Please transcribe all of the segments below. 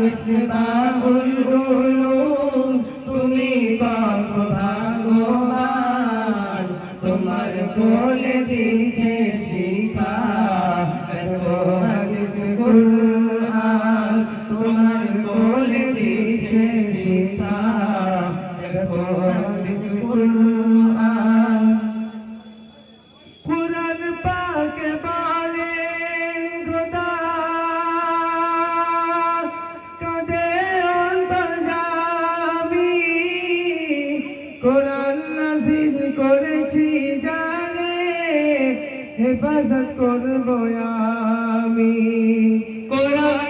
মিসবাহুল উলুম তুমি কত কোরআন নাজিল করেছি জানে হেফাজত করব আমি। কোরআন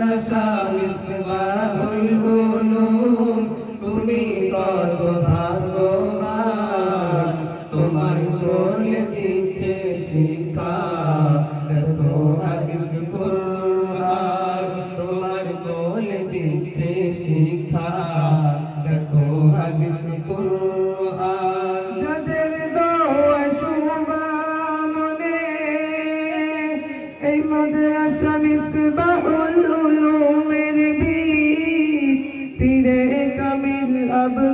মাদ্রাসা মিসবাহুল তুমি কত ভাগ্যবান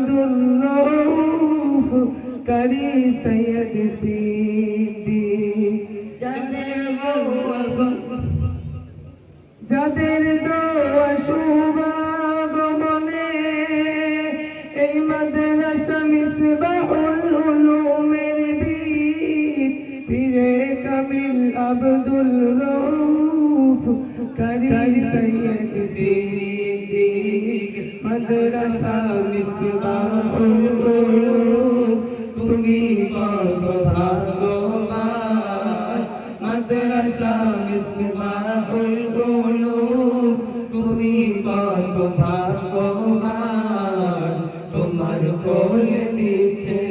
আব্দুর রউফ করি সৈয়দ সিদ্দিক। যাদের দোয়া শুভাগমনে এই মাদ্রাসা মিসবাহুল উলুমের বীর পীরে কামিল আব্দুল রউফ করি মাদ্রাসা মিসবাহুল উলুম তুমি কত ভাগ্যবান। মাদ্রাসা মিসবাহুল উলুম তুমি কত ভাগ্যবান। তোমার কোলে দিচ্ছে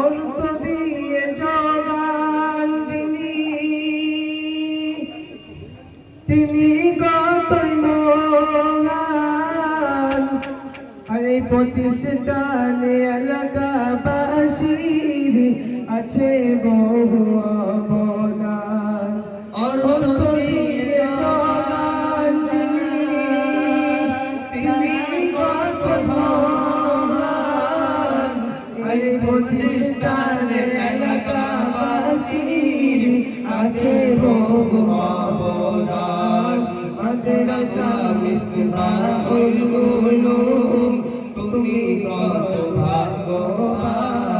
অর্থ দিয়ে যিনি তিনি আরে প্রতিষ্ঠানে আছে বহু আছে বহু অবদান মাদ্রাসা মিসবাহুল উলুম তুমি কত ভাগ্যবান।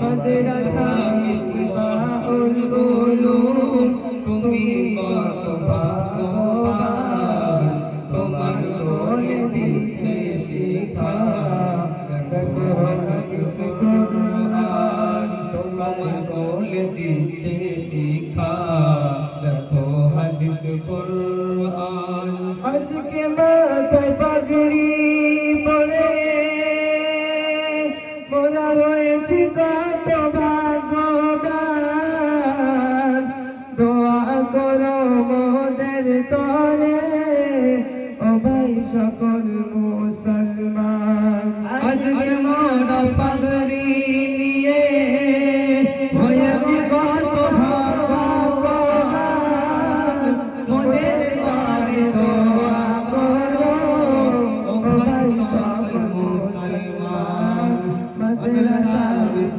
মাদ্রাসা মিসবাহুল উলুম তুমি কত ভাগ্যবান। তোমার কোলে দিচ্ছে কুরআন তোমার কোলে দিচ্ছে শিক্ষা আজকে মাথায় পাগড়ি পরে মোরা হয়েছি কত ভাগ্যবান। দোয়া করো মোদের তরে, ও ভাই সকল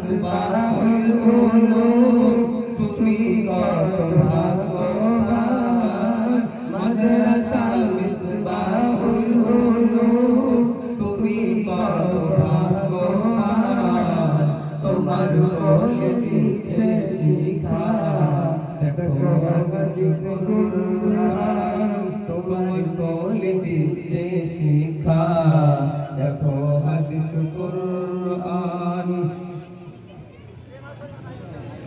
মিসবাহুল উলুম তুমি কত ভাগ্যবান মাদ্রাসা মিসবাহুল উলুম তুমি কত ভাগ্যবান তোমার